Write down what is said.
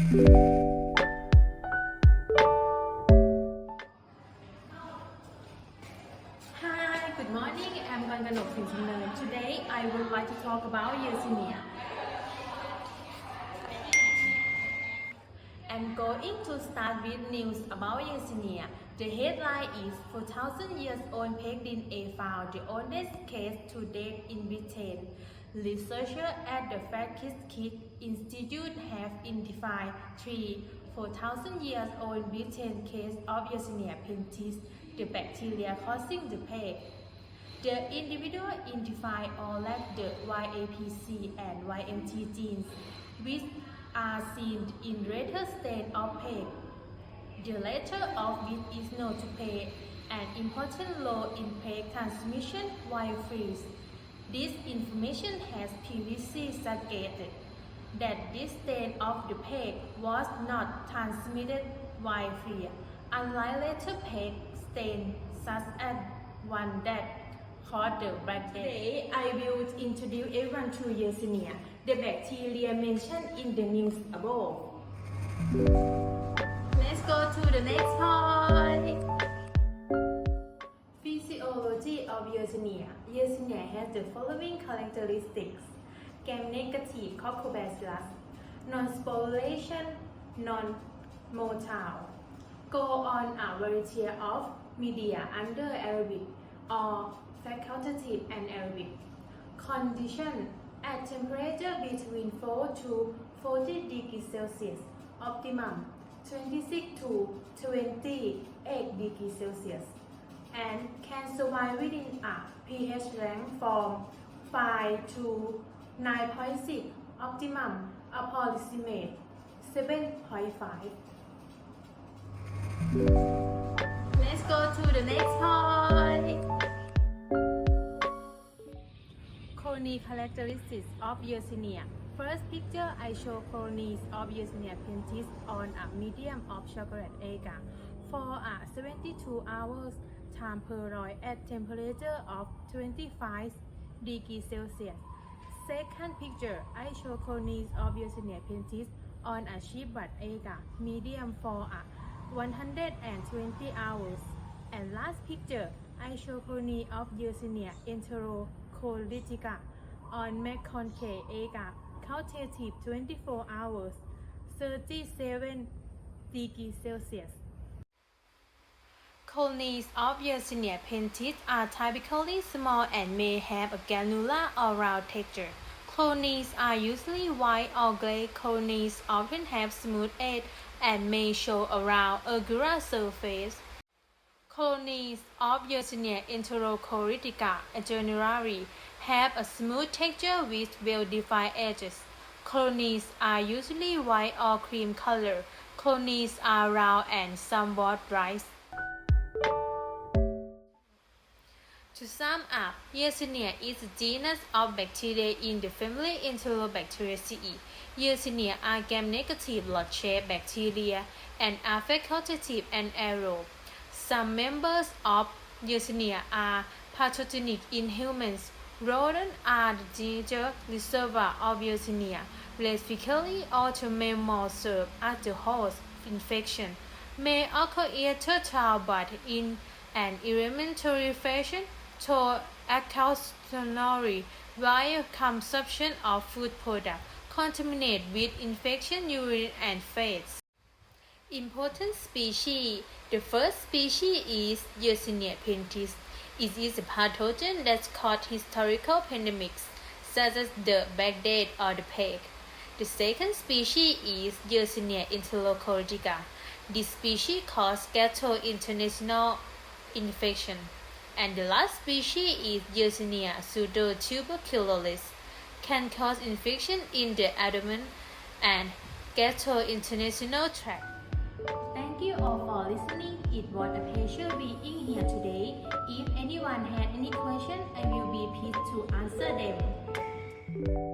Hi, good morning. I'm Ganganok Sinsunan. Today, I would like to talk about Yersinia. I'm going to start with news about Yersinia. The headline is 4,000 years old peg DNA found the oldest case to date in Britain. Researchers at the Francis Crick Institute have identified three 4,000 years old Britain case of Yersinia pestis, the bacteria causing the plague. The individual identified all lack the YAPC and YMT genes, which are seen in later state of plague. The latter of which is known to play an important role in plague transmission while freeze. This information has previously suggested that this state of the plague was not transmitted via free, unlike later plague strains such as one that caused the Black Death. Today, I will introduce everyone to Yersinia, the bacteria mentioned in the news above. Let's go to the next point. Yersinia. Has the following characteristics. Gram-negative coccobacillus, non-sporulation, non-motile. Go on a variety of media under aerobic or facultative and anaerobic. Condition at temperature between 4 to 40 degrees Celsius, optimum 26 to 28 degrees Celsius, and can survive within a uh, pH range from 5 to 9.6, optimum approximate 7.5. Let's go to the next point. Colony characteristics of Yersinia. First picture, I show colonies of Yersinia pentis on a medium of chocolate agar for a 72 hours time at temperature of 25 degrees Celsius. Second picture, I show colonies of Yersinia pentis on a sheepbud agar medium for a 120 hours. And last picture, I show colony of Yersinia enterocolitica on McConkey agar qualitative 24 hours, 37 degrees Celsius. Colonies of Yersinia pentis are typically small and may have a granular or round texture. Colonies are usually white or gray. Colonies often have smooth edge and may show a round surface. Colonies of Yersinia enterocolitica generally have a smooth texture with well-defined edges. Colonies are usually white or cream color. Colonies are round and somewhat bright. To sum up, Yersinia is a genus of bacteria in the family Enterobacteriaceae. Yersinia are gram-negative lot-shaped bacteria and are facultative and aerobe. Some members of Yersinia are pathogenic in humans. Rodents are the major reservoir of Yersinia. Specifically, auto mammals serve as the host infection. May occur either tertile but in an elementary fashion to accountatory via consumption of food products contaminated with infection, urine, and fats. Important species. The first species is Yersinia pentis. It is a pathogen that caused historical pandemics, such as the Death or the plague. The second species is Yersinia enterocolitica. This species causes gastrointestinal infection. And the last species is Yersinia pseudotuberculosis, can cause infection in the abdomen and gastrointestinal tract. Thank you all for listening. It was a pleasure being here today. If anyone had any question, I will be pleased to answer them.